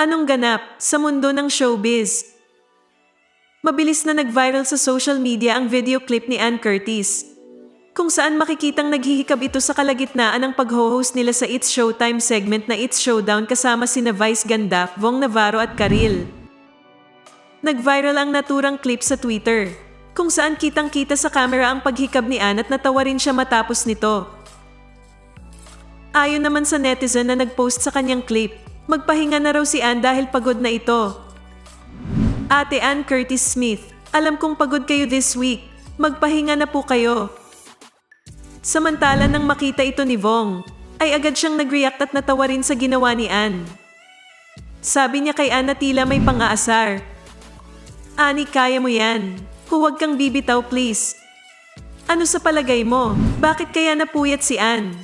Anong ganap sa mundo ng showbiz? Mabilis na nag-viral sa social media ang video clip ni Ann Curtis. Kung saan makikitang naghihikab ito sa kalagitnaan ng pag-host nila sa It's Showtime segment na It's Showdown kasama sina Vice Ganda, Vong Navarro at Karil. Nag-viral ang naturang clip sa Twitter, kung saan kitang-kita sa camera ang paghikab ni Ann at natawa rin siya matapos nito. Ayon naman sa netizen na nag-post sa kanyang clip, magpahinga na raw si Ann dahil pagod na ito. Ate Ann Curtis Smith, alam kong pagod kayo this week. Magpahinga na po kayo. Samantala nang makita ito ni Vong, ay agad siyang nag-react at natawa rin sa ginawa ni Ann. Sabi niya kay Ann na tila may pang-aasar. Ani, kaya mo yan. Huwag kang bibitaw please. Ano sa palagay mo? Bakit kaya napuyat si Ann?